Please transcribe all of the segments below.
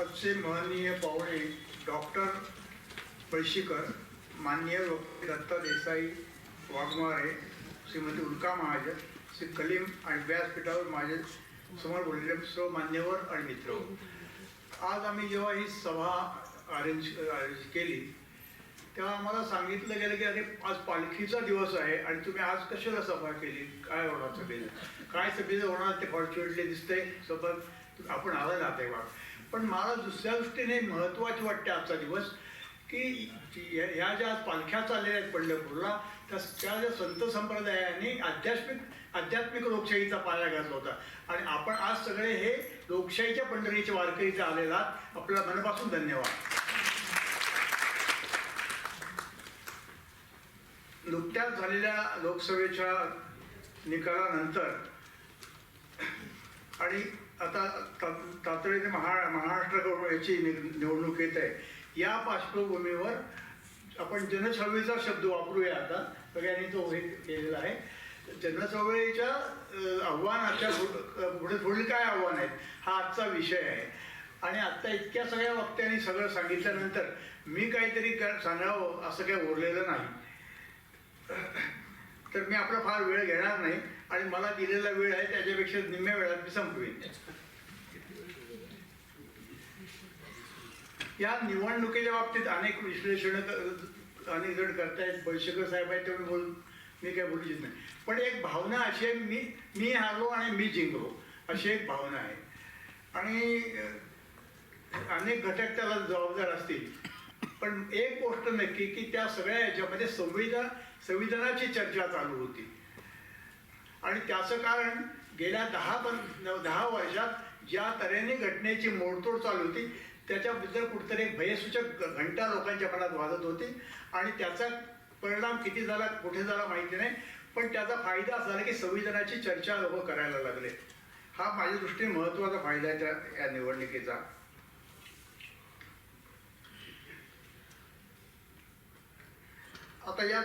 आजचे माननीय पाहुणे डॉक्टर पळशीकर माननीय दत्ता देसाई वाघमारे श्रीमती उल्का महाजन श्री कलीम आणि व्यासपीठावर माझे समोर बोललेले सर्व मान्यवर आणि मित्र. आज आम्ही जेव्हा ही सभा अरेंज अरेंज केली तेव्हा आम्हाला सांगितलं गेलं की अरे आज पालखीचा दिवस आहे आणि तुम्ही आज कशाला सभा केली? काय होणार सभेला काय सभेचं होणार ते फॉर्च्युनेटली दिसतंय. सोबत आपण आला जाते तेव्हा पण मला दुसऱ्या दृष्टीने महत्त्वाची वाटते आजचा दिवस की या ह्या ज्या आज पालख्या चाललेल्या आहेत पंढरपूरला त्या त्या ज्या संत संप्रदायाने आध्यात्मिक आध्यात्मिक लोकशाहीचा पाया घातला होता आणि आपण आज सगळे हे लोकशाहीच्या पंढरीच्या वारकरीचे आलेला आहात. आपल्याला मनापासून धन्यवाद नुकत्याच झालेल्या लोकसभेच्या निकालानंतर आणि आता तातडीने महा महाराष्ट्राकडून याची निवडणूक येत आहे. या पार्श्वभूमीवर आपण जनचळवळीचा शब्द वापरूया आता. सगळ्यांनी तो हे केलेला आहे. जनचळवळीच्या आव्हानाच्या पुढे पुढील काय आव्हान आहेत हा आजचा विषय आहे. आणि आत्ता इतक्या सगळ्या वक्त्यांनी सगळं सांगितल्यानंतर मी काहीतरी सांगावं असं काही उरलेलं नाही. तर मी आपला फार वेळ घेणार नाही आणि मला दिलेला वेळ आहे त्याच्यापेक्षा निम्म्या वेळात मी संपवीन. या निवडणुकीच्या बाबतीत अनेक विश्लेषण अनेक जण करतायत. बैशकर साहेब आहेत तेव्हा बोल मी काय बोलू इच्छित नाही. पण एक भावना अशी आहे मी मी हारलो आणि मी जिंकलो. अशी एक भावना आहे. आणि अनेक घटक त्याला जबाबदार असतील. पण एक गोष्ट नक्की की त्या सगळ्या याच्यामध्ये संविधान संविधानाची चर्चा चालू होती. आणि त्याचं कारण गेल्या दहा पण दहा वर्षात ज्या तऱ्हेने घटनेची मोडतोड चालू होती त्याच्याबद्दल कुठतरी एक भयसूचक घंटा लोकांच्या मनात वाजत होती. आणि त्याचा परिणाम किती झाला कुठे झाला माहिती नाही पण त्याचा फायदा असा झाला की संविधानाची चर्चा लोक करायला लागले. हा माझ्या दृष्टीने महत्त्वाचा फायदा आहे त्या या निवडणुकीचा. आता या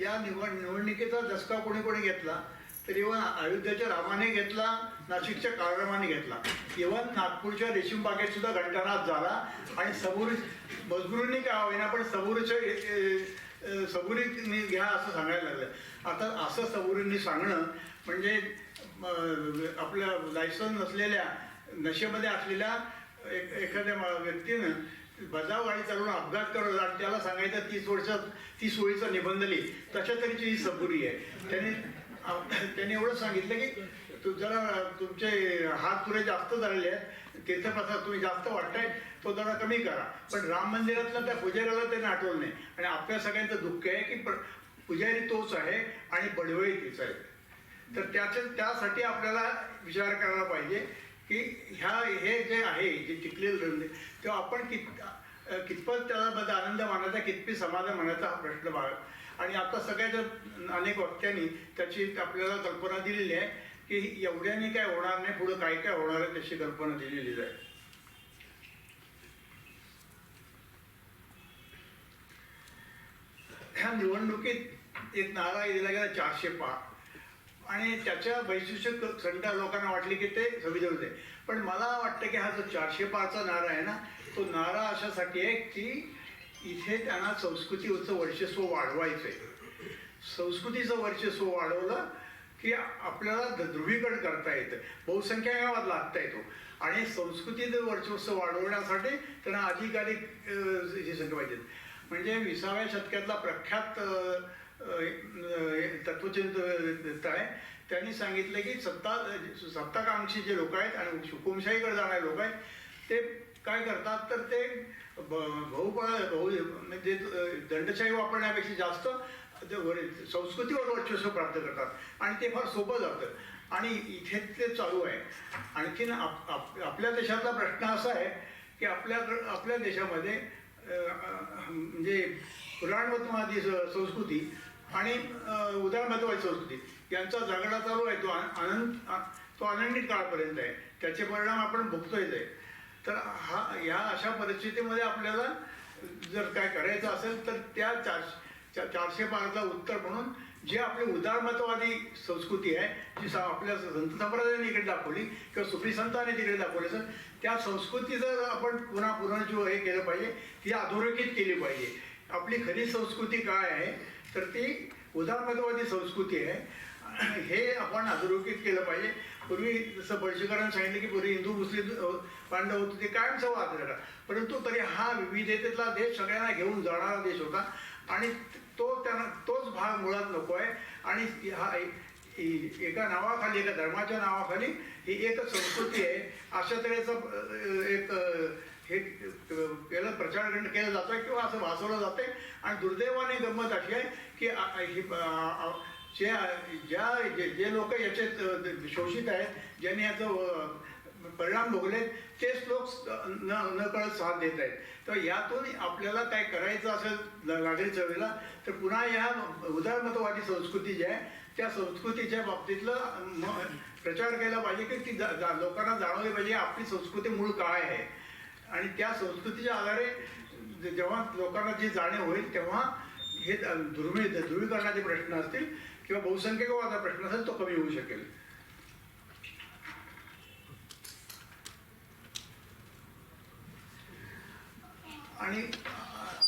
या निवड निवडणुकीचा दसका कोणी कोणी घेतला तर इव्हन अयोध्याच्या रामाने घेतला नाशिकच्या काळरामाने घेतला. इव्हन नागपूरच्या रेशीम बागेत सुद्धा घंटानाथ झाला. आणि सबुरी मजबुरीने काय होईना पण सबुरीच्या सबुरीने घ्या असं सांगायला लागलं. आता असं सबुरींनी सांगणं म्हणजे आपलं आपल्या लायसन नसलेल्या नशेमध्ये असलेल्या एक एखाद्या व्यक्तीनं बजाव गाडी चालवून अपघात करत आणि त्याला सांगायचं तीस वर्षात तीस ओळीचा निबंध लिही तशा तऱ्हेची ही सबुरी आहे. त्याने त्याने एवढं सांगितलं की तू जरा तुमचे हात पुरे जास्त झालेले आहेत. तीर्थप्रसाद तुम्ही जास्त वाटताय तो जरा कमी करा. पण राम मंदिरातलं त्या पुजाऱ्याला त्याने आठवलं नाही. आणि आपल्या सगळ्यांचं दुःख आहे की पुजारी तोच आहे आणि बडवळी तीच आहे. तर त्याच्या त्यासाठी आपल्याला विचार करायला पाहिजे की ह्या हे जे आहे जे टिकलेलं रंग तेव्हा आपण कित कितपत त्याला आनंद मानायचा कितपत समाधान मानायचा हा प्रश्न बाळ. आणि आता सगळ्याच्या अनेक वक्त्यांनी त्याची आपल्याला कल्पना दिलेली आहे की एवढ्याने काय होणार नाही पुढं काय काय होणार आहे त्याची कल्पना दिलेली आहे. ह्या निवडणुकीत एक नारा दिला गेला चारशे पाच. आणि त्याच्या वैशिष्ट्य संख्या लोकांना वाटली की ते संविधान होते पण मला वाटतं की हा जो चारशे पाचचा नारा आहे ना तो नारा अशासाठी आहे की इथे त्यांना संस्कृतीचं वर्चस्व वाढवायचं आहे संस्कृतीचं वर्चस्व वाढवलं की आपल्याला ध- ध्रुवीकरण करता येतं. बहुसंख्या लागता येतो आणि संस्कृतीचं वर्चस्व वाढवण्यासाठी त्यांना अधिकाधिक हे संख्या पाहिजेत. म्हणजे विसाव्या शतकातला प्रख्यात तत्वचिंत आहे त्यांनी सांगितलं की सत्ता सत्ताकांक्षी जे लोक आहेत आणि हुकुमशाहीकडे जाणारे लोक आहेत ते काय करतात तर ते ब- बहुपळ बहु म्हणजे दंडशाही वापरण्यापेक्षा जास्त संस्कृतीवर वर्चस्व प्राप्त करतात आणि ते फार सोपं जातं. आणि इथे ते चालू आहे. आणखीन आप, आप, आपल्या देशातला प्रश्न असा आहे की आपल्या आपल्या देशामध्ये म्हणजे पुराणमतवादी स- संस्कृती आणि अं, उदारमतवादी संस्कृती यांचा झगडा चालू आहे तो आनंद तो आनंदित काळापर्यंत आहे. त्याचे परिणाम आपण भोगतोयच आहे तर हा ह्या अशा परिस्थितीमध्ये आपल्याला जर काय करायचं असेल तर त्या चार चारशे पाचला उत्तर म्हणून जे आपली उदारमतवादी संस्कृती आहे जी सा- आपल्या संत संप्रदायाने इकडे दाखवली किंवा सुफी संतांनी तिकडे दाखवली सर त्या संस्कृतीचं आपण पुन्हा पुनर्जीव हे केलं पाहिजे ती अधोरेखित केली पाहिजे. आपली खरी संस्कृती काय आहे तर ती उदारमतवादी संस्कृती आहे. हे आपण अधोरेखित केलं पाहिजे. पूर्वी जसं बळशीकरांनी सांगितलं की पूर्वी हिंदू मुस्लिम पांडव होते ते कायमचा वाद झाला परंतु तरी हा विविधतेतला देश सगळ्यांना घेऊन जाणारा देश होता. आणि तो त्यांना तोच भाग मुळात नको आहे. आणि हा एका नावाखाली एका धर्माच्या नावाखाली ही एकच संस्कृती आहे. अशा तऱ्हेचं एक हे केलं प्रचार केला जातोय किंवा असं भासवलं जातंय. आणि दुर्दैवाने गंमत अशी आहे की जे ज्या जे जे लोक याचे शोषित आहेत ज्यांनी याचं परिणाम भोगले तेच लोक न न कळत साथ देत आहेत. तर यातून आपल्याला काय करायचं असेल नागरी चळवळीला तर पुन्हा या उदारमतवादी संस्कृती जी आहे त्या संस्कृतीच्या बाबतीतलं प्रचार केला पाहिजे की ती जा- जा- लोकांना जाणवली पाहिजे आपली संस्कृती मूळ काय आहे. आणि त्या संस्कृतीच्या आधारे जेव्हा लोकांना जी जाणीव होईल तेव्हा हे ध्रुवी ध्रुवीकरणाचे प्रश्न असतील किंवा बहुसंख्यकवादा प्रश्न असेल तो कमी होऊ शकेल. आणि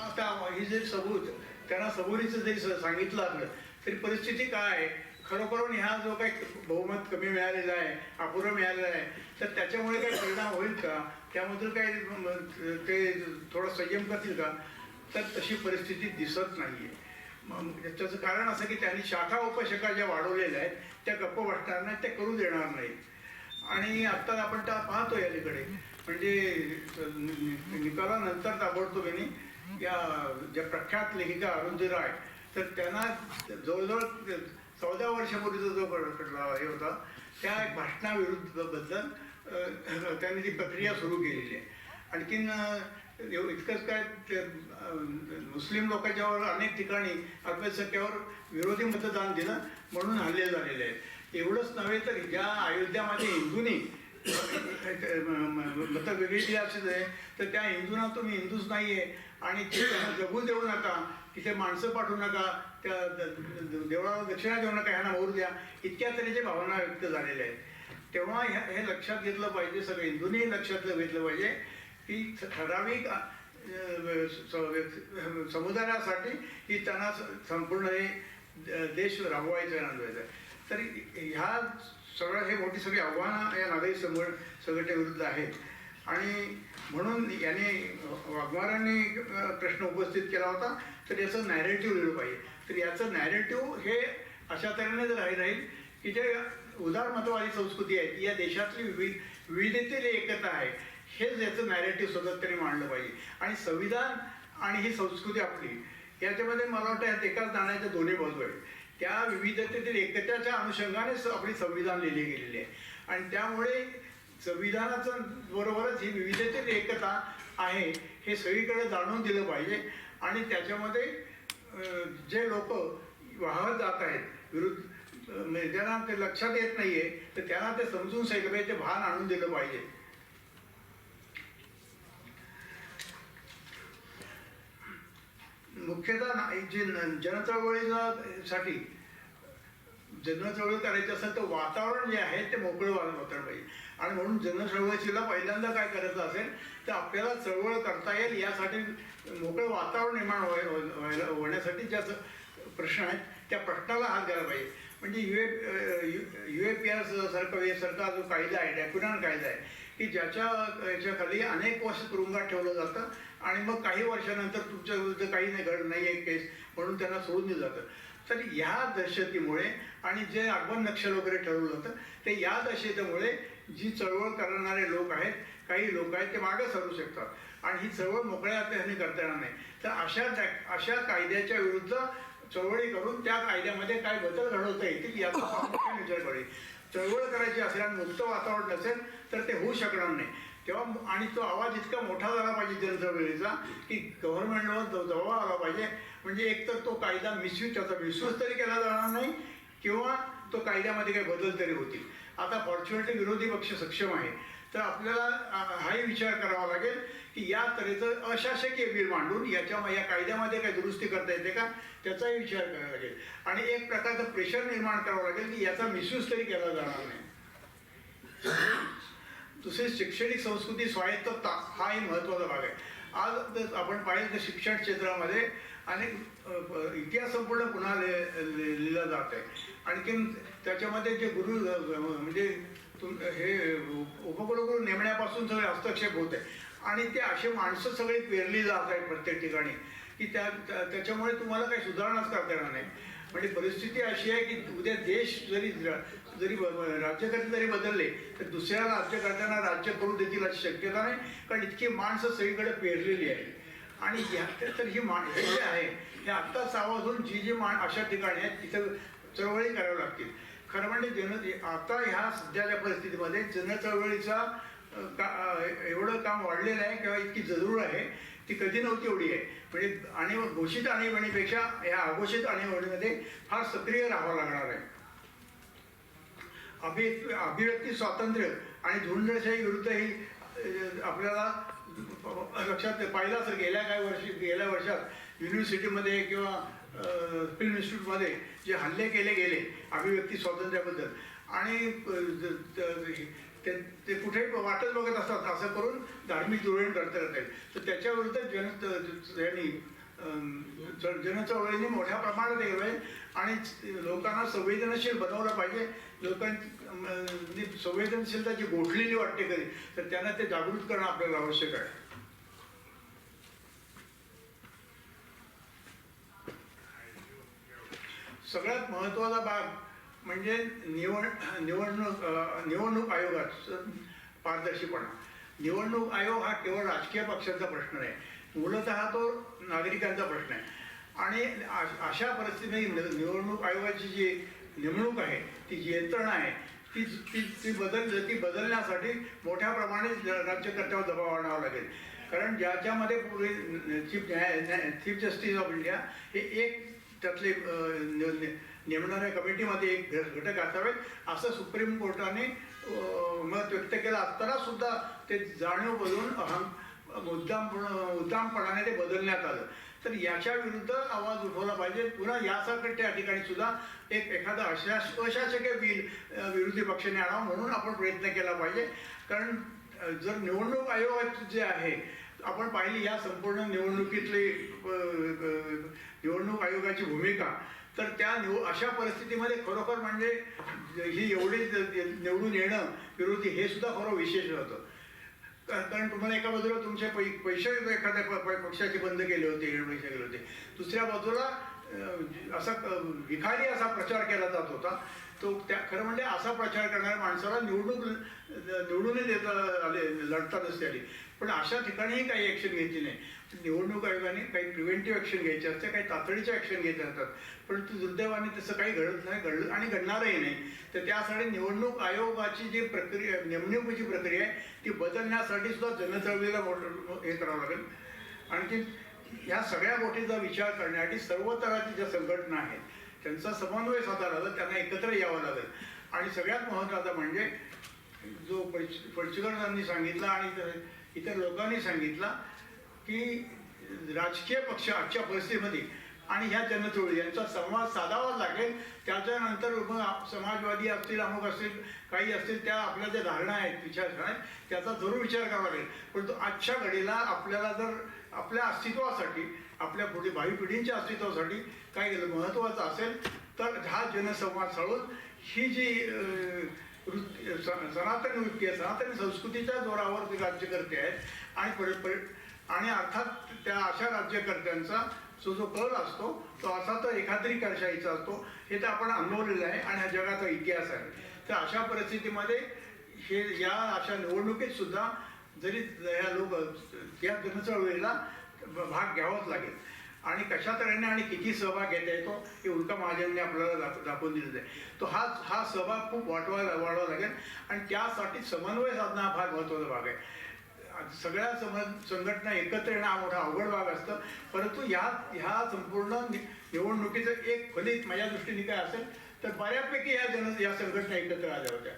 आता ही जे सबूत त्यांना सबुरीचं जरी सांगितलं असलं तरी परिस्थिती काय आहे? खरोखरून ह्या जो काही बहुमत कमी मिळालेला आहे अपुरं मिळालेलं आहे तर त्याच्यामुळे काही परिणाम होईल का? त्यामधून काही ते थोडा संयम करतील का? तर तशी परिस्थिती दिसत नाहीये. मग त्याचं कारण असं की त्यांनी शाखा उपशाखा ज्या वाढवलेल्या आहेत त्या गप्प वाटणार नाहीत त्या करू देणार नाहीत. आणि आत्ता आपण त्या पाहतो यालीकडे म्हणजे नि- निकालानंतर ताबडतोब यांनी या ज्या प्रख्यात लेखिका अरुंधी राय तर त्यांना जवळजवळ चौदा वर्षापूर्वीचा जो खटला हे होता त्या भाषणाविरुद्धबद्दल त्यांनी ती प्रक्रिया सुरू केलेली आहे. आणखीन इतकंच काय मुस्लिम लोकांच्यावर अनेक ठिकाणी अल्पसंख्यावर विरोधी मतदान दिलं म्हणून हल्ले झालेले आहेत. एवढंच नव्हे तर ज्या अयोध्यामध्ये हिंदूंनी मत वेगळी दिली आहे तर त्या हिंदूंना तुम्ही हिंदूच नाही आहे आणि ते त्यांना जगू देऊ नका तिथे माणसं पाठवू नका देवळाला दक्षिणा देऊ नका ह्यांना मोरू द्या. इतक्या तऱ्हेच्या भावना व्यक्त झालेल्या आहेत. तेव्हा ह्या- हे लक्षात घेतलं पाहिजे सगळे. हिंदूंनीही लक्षात घेतलं पाहिजे की ठराविक समुदायासाठी की त्यांना स- संपूर्ण हे देश राबवायचा नांदवायचा आहे. तर ह्या सगळं हे मोठी सगळी आव्हानं या नागरिक समूह संघटनेविरुद्ध आहेत. आणि म्हणून याने वाघमारांनी प्रश्न उपस्थित केला होता. तर याचं नॅरेटिव्ह लिहिलं पाहिजे. तर याचं नॅरेटिव्ह हे अशा तऱ्हेने जर राहील की जे उदारमतवादी संस्कृती आहे या देशातली विविध विविधतेतील एकता आहे हेच याचं नॅरेटिव्ह सतत तरी मांडलं पाहिजे. आणि संविधान आणि ही संस्कृती आपली याच्यामध्ये मला वाटतं यात एकाच नाण्याच्या दोन्ही बाजू आहेत. त्या विविधतेतील एकतेच्या अनुषंगाने आपली संविधान लिहिली गेलेली आहे. आणि त्यामुळे संविधानाचं बरोबरच ही विविधतेतील एकता आहे हे सगळीकडे जाणून दिलं पाहिजे. आणि त्याच्यामध्ये जे लोक वाहत जात आहेत विरुद्ध म्हणजे ज्यांना ते लक्षात येत नाहीये तर त्यांना ते समजून सांगितलं पाहिजे ते भान आणून दिलं पाहिजे. मुख्यतः ना- जे जनचळवळीसाठी जनचळवळी जनचळवळ करायची असेल तर वातावरण जे आहे ते मोकळं वा- वातावरण पाहिजे. आणि म्हणून जनचळवळीला पहिल्यांदा काय करायचं असेल तर आपल्याला चळवळ करता येईल यासाठी मोकळं वातावरण निर्माण व्हाय- व्हायला होण्यासाठी ज्या प्रश्न आहेत त्या प्रश्नाला हात द्यायला पाहिजे. म्हणजे U A U A P R सारखं हे सारखा जो कायदा आहे डॅक्युलर कायदा आहे की ज्याच्या याच्याखाली अनेक वर्ष तुरुंगात ठेवलं जातं आणि मग काही वर्षानंतर तुमच्या विरुद्ध काही नाही घड नाही आहे केस म्हणून त्यांना सोडून दिलं जातं. तर या दहशतीमुळे आणि जे अफगाण नक्षल वगैरे ठरवलं जातं ते या दहशतीमुळे जी चळवळ करणारे लोक आहेत काही लोक आहेत ते मागं सरू शकतात. आणि ही चळवळ मोकळ्या हाताने करता येणार नाही. तर अशा त्या अशा कायद्याच्या विरुद्ध चळवळी करून त्या कायद्यामध्ये काय बदल घडवता येतील याचा प्रामुख्याने विचार करेल चळवळ करायची असेल आणि मुक्त वातावरण नसेल तर ते होऊ शकणार नाही. तेव्हा आणि तो आवाज इतका मोठा झाला पाहिजे जनचळवळीचा की गव्हर्नमेंटवर जवळ आला पाहिजे. म्हणजे एक तर तो कायदा मिसयूज त्याचा मिसयूज तरी केला जाणार नाही किंवा तो कायद्यामध्ये काही बदल तरी होतील. आता फॉर्च्युनेटली विरोधी पक्ष सक्षम आहे. तर आपल्याला हाही विचार करावा लागेल की या तऱ्हेचं अशासकीय बिल मांडून याच्या या कायद्यामध्ये काही दुरुस्ती करता येते का? त्याचाही विचार करावा लागेल. आणि एक प्रकारचं प्रेशर निर्माण करावं लागेल की याचा मिसयूज तरी केला जाणार नाही. दुसरी शैक्षणिक संस्कृती स्वायत्तता हाही महत्त्वाचा भाग आहे. आज आपण पाहिलं तर शिक्षण क्षेत्रामध्ये अनेक इतिहास संपूर्ण पुन्हा लि- लिहिला जात आहे. आणखीन त्याच्यामध्ये जे गुरु म्हणजे तुम हे उपकुलगुरू नेमण्यापासून सगळे हस्तक्षेप होत आहे. आणि ते असे माणसं सगळी पेरली जात आहेत प्रत्येक ठिकाणी की त्या त्याच्यामुळे तुम्हाला काही सुधारणाच करता येणार नाही. म्हणजे परिस्थिती अशी आहे की उद्या देश जरी जरी ब- राज्यकर्ते जरी बदलले तर दुसऱ्या राज्यकर्त्यांना राज्य करू देतील अशी शक्यता नाही कारण इतकी माणसं सगळीकडे पेरलेली आहे आणि ह्या तर ही मा हे जे आहे हे आत्ता सावधून जी जी माण अशा ठिकाणी आहेत तिथं चळवळी कराव्या लागतील. खरं म्हणजे जन आता ह्या सध्याच्या परिस्थितीमध्ये जनचळवळीचा का एवढं काम वाढलेलं आहे किंवा इतकी जरूर आहे ती कधी नव्हती एवढी आहे. म्हणजे आणि घोषित आणीबाणीपेक्षा या अघोषित आणीबाणीमध्ये फार सक्रिय राहावं लागणार आहे. अभि अभिव्यक्ती स्वातंत्र्य आणि धुंडशाही विरुद्ध ही आपल्याला लक्षात पाहिलं असेल गेल्या काही वर्षी गेल्या वर्षात युनिव्हर्सिटीमध्ये किंवा फिल्म इन्स्टिट्यूटमध्ये जे हल्ले केले गेले अभिव्यक्ती स्वातंत्र्याबद्दल. आणि ते ते कुठेही वाटच बघत असतात असं करून धार्मिक धोरण करता येत तर त्याच्याविरुद्ध जन यांनी जनचळवळीने मोठ्या प्रमाणात हे होईल आणि लोकांना संवेदनशील बनवलं पाहिजे. लोकांची संवेदनशीलता जी गोठलेली वाटते कधी तर त्यांना ते जागृत करणं आपल्याला आवश्यक आहे. सगळ्यात महत्त्वाचा भाग म्हणजे निवड निवडणूक निवडणूक आयोगाचं पारदर्शीपणा. निवडणूक आयोग हा केवळ राजकीय पक्षांचा प्रश्न नाही. मूलत तो नागरिकांचा प्रश्न आहे. आणि अशा परिस्थितीमध्ये निवडणूक आयोगाची जी नेमणूक आहे ती जी यंत्रणा आहे ती ती ती बदल ती बदलण्यासाठी मोठ्या प्रमाणात राज्यकर्त्यावर दबाव आणावा लागेल. कारण ज्याच्यामध्ये पूर्वी चीफ न्याय चीफ जस्टिस ऑफ इंडिया हे एक त्यातले नेमणाऱ्या कमिटीमध्ये एक घटक असावेत. असं सुप्रीम कोर्टाने मत व्यक्त केलं असताना सुद्धा ते जाणीव बदलून अहम मुद्दाम मुद्दामपणाने ते बदलण्यात आलं. तर याच्या विरुद्ध आवाज उठवला पाहिजे. पुन्हा यासारखं त्या ठिकाणी सुद्धा एक एखादं अशास अशासकीय बिल विरोधी पक्षाने आणावं म्हणून आपण प्रयत्न केला पाहिजे. कारण जर निवडणूक आयोग जे आहे आपण पाहिली या संपूर्ण निवडणुकीतली निवडणूक आयोगाची भूमिका तर त्या निव अशा परिस्थितीमध्ये खरोखर म्हणजे ही एवढी निवडून येणं विरोधी हे सुद्धा खरं विशेष होतं. कारण तुम्हाला एका बाजूला तुमचे पै पैसे एखाद्या प- पक्षाचे बंद केले होते पैसे केले होते. दुसऱ्या बाजूला असा विखारी असा प्रचार केला जात होता. तो त्या खरं म्हणजे असा प्रचार करणाऱ्या माणसाला निवडणूक निवडूनही देता आले लढता नसते आली. पण अशा ठिकाणीही काही ॲक्शन घ्यायची नाही. निवडणूक आयोगाने काही प्रिव्हेंटिव्ह ॲक्शन घ्यायचे असते काही तातडीचे ॲक्शन घ्यायच्या असतात. परंतु दुर्दैवाने तसं काही घडत नाही घडलं आणि घडणारही नाही. तर त्यासाठी निवडणूक आयोगाची जी प्रक्रिया नेमणुकीची प्रक्रिया आहे ती बदलण्यासाठी सुद्धा जनचळवळीला मोठं हे करावं लागेल. आणखी या सगळ्या गोष्टीचा विचार करण्यासाठी सर्व तऱ्हाची ज्या संघटना आहेत त्यांचा समन्वय साधायला लागेल त्यांना एकत्र यावं लागेल. आणि सगळ्यात महत्त्वाचं म्हणजे जो पडच सांगितलं सांगितला आणि इतर- लोकांनी सांगितला की राजकीय पक्ष आजच्या परिस्थितीमध्ये आणि ह्या जनचळवळी यांचा संवाद साधावाच लागेल. त्याच्यानंतर मग समाजवादी असतील अमुक असतील काही असतील त्या आपल्या ज्या धारणा आहेत विचारधारणा आहेत त्याचा जरूर विचार करावा लागेल. परंतु आजच्या घडीला आपल्याला जर आपल्या अस्तित्वासाठी आपल्या पुढे भावी पिढींच्या अस्तित्वासाठी काही महत्त्वाचं असेल तर हा जनसंवाद चालून ही जी सनातन वृत्ती आहे. सनातन संस्कृतीच्या जोरावर ते राज्यकर्ते आहेत. आणि आणि अर्थात त्या अशा राज्यकर्त्यांचा जो जो कल असतो तो असा तर एखादरी करशाहीचा असतो. हे तर आपण अनुभवलेलं आहे आणि हा जगाचा इतिहास आहे. तर अशा परिस्थितीमध्ये हे या अशा निवडणुकीत सुद्धा जरी ह्या लोक या जनचळवळीला भाग घ्यावाच लागेल. आणि कशा तऱ्हेने आणि किती सहभाग घेता येतो हे उल्का महाजनने आपल्याला दाख दाखवून दिलेलं आहे. तो हा हा सहभाग खूप वाटवायला वाढवा लागेल. आणि त्यासाठी समन्वय साधणं हा फार महत्त्वाचा भाग आहे. सगळ्या सम संघटना एकत्र येणं हा मोठा अवघड भाग असतं. परंतु ह्या ह्या संपूर्ण निवडणुकीचं एक फलित माझ्या दृष्टीने काय असेल तर बऱ्यापैकी या जन या संघटना एकत्र आल्या होत्या.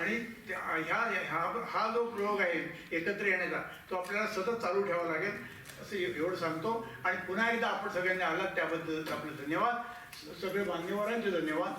आणि ह्या ह्या हा जो प्रयोग आहे एकत्र येण्याचा तो आपल्याला सतत चालू ठेवावा लागेल. असं एवढं सांगतो. आणि पुन्हा एकदा आपण सगळ्यांनी आलात त्याबद्दल आपले धन्यवाद. सगळे मान्यवरांचे धन्यवाद.